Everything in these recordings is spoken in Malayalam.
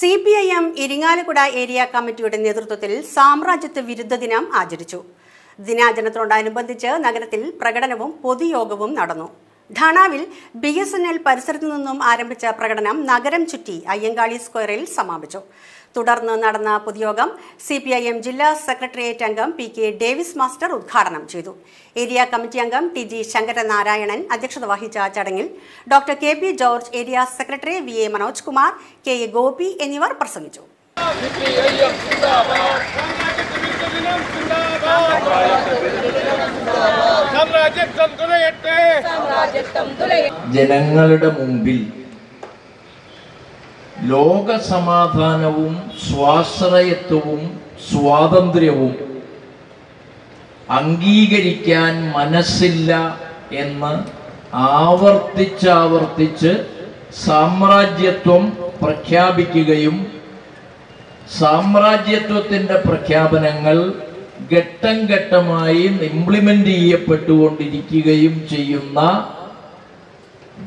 C P I M Irinjalakuda area കമ്മിറ്റിയുടെ നേതൃത്വത്തിൽ സാമ്രാജ്യത്വ വിരുദ്ധ ദിനം ആചരിച്ചു. ദിനാചരണത്തോടനുബന്ധിച്ച് നഗരത്തിൽ പ്രകടനവും പൊതുയോഗവും നടന്നു. ധണാവിൽ ബി എസ് എൻ എൽ പരിസരത്തു നിന്നും ആരംഭിച്ച പ്രകടനം നഗരം ചുറ്റി അയ്യങ്കാളി സ്ക്വയറിൽ സമാപിച്ചു. തുടർന്ന് നടന്ന പൊതുയോഗം സി പി ഐ എം ജില്ലാ സെക്രട്ടേറിയറ്റ് അംഗം പി കെ ഡേവിസ് മാസ്റ്റർ ഉദ്ഘാടനം ചെയ്തു. ഏരിയ കമ്മിറ്റി അംഗം ടി ജി ശങ്കരനാരായണൻ അധ്യക്ഷത വഹിച്ച ചടങ്ങിൽ doctor K P George area secretary V A Manoj Kumar K A Gopi എന്നിവർ പ്രസംഗിച്ചു. ജനങ്ങളുടെ മുമ്പിൽ ലോക സമാധാനവും സ്വാശ്രയത്വവും സ്വാതന്ത്ര്യവും അംഗീകരിക്കാൻ മനസ്സില്ല എന്ന് ആവർത്തിച്ചാവർത്തിച്ച് സാമ്രാജ്യത്വം പ്രഖ്യാപിക്കുകയും സാമ്രാജ്യത്വത്തിന്റെ പ്രഖ്യാപനങ്ങൾ ഘട്ടം ഘട്ടമായി ഇംപ്ലിമെന്റ് ചെയ്യപ്പെട്ടുകൊണ്ടിരിക്കുകയും ചെയ്യുന്ന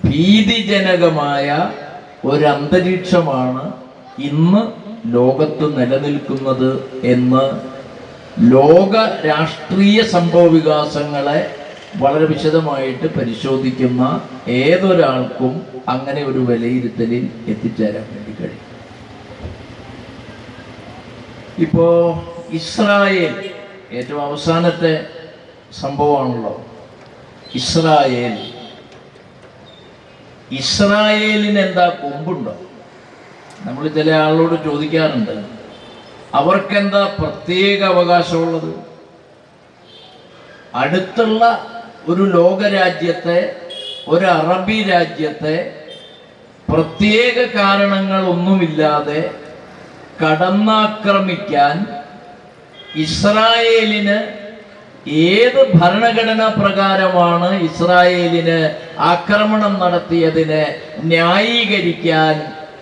ഭീതിജനകമായ ഒരു അന്തരീക്ഷമാണ് ഇന്ന് ലോകത്ത് നിലനിൽക്കുന്നത് എന്ന് ലോക രാഷ്ട്രീയ സംഭവ വികാസങ്ങളെ വളരെ വിശദമായിട്ട് പരിശോധിക്കുന്ന ഏതൊരാൾക്കും അങ്ങനെ ഒരു വിലയിരുത്തലിൽ എത്തിച്ചേരാൻ വേണ്ടി കഴിയും. ഇപ്പോ ഇസ്രായേൽ ഏറ്റവും അവസാനത്തെ സംഭവമാണല്ലോ. ഇസ്രായേൽ ഇസ്രായേലിന് എന്താ കൊമ്പുണ്ടോ? നമ്മൾ ചില ആളോട് ചോദിക്കാറുണ്ട് അവർക്കെന്താ പ്രത്യേക അവകാശമുള്ളത്? അടുത്തുള്ള ഒരു ലോകരാജ്യത്തെ ഒരു അറബി രാജ്യത്തെ പ്രത്യേക കാരണങ്ങളൊന്നുമില്ലാതെ കടന്നാക്രമിക്കാൻ ഇസ്രായേലിന് ഏത് ഭരണഘടനാ പ്രകാരമാണ് ഇസ്രായേലിന് ആക്രമണം നടത്തിയതിനെ ന്യായീകരിക്കാൻ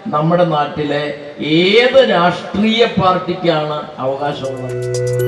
നമ്മുടെ നാട്ടിലെ ഏത് രാഷ്ട്രീയ പാർട്ടിക്കാണ് അവകാശമുള്ളത്?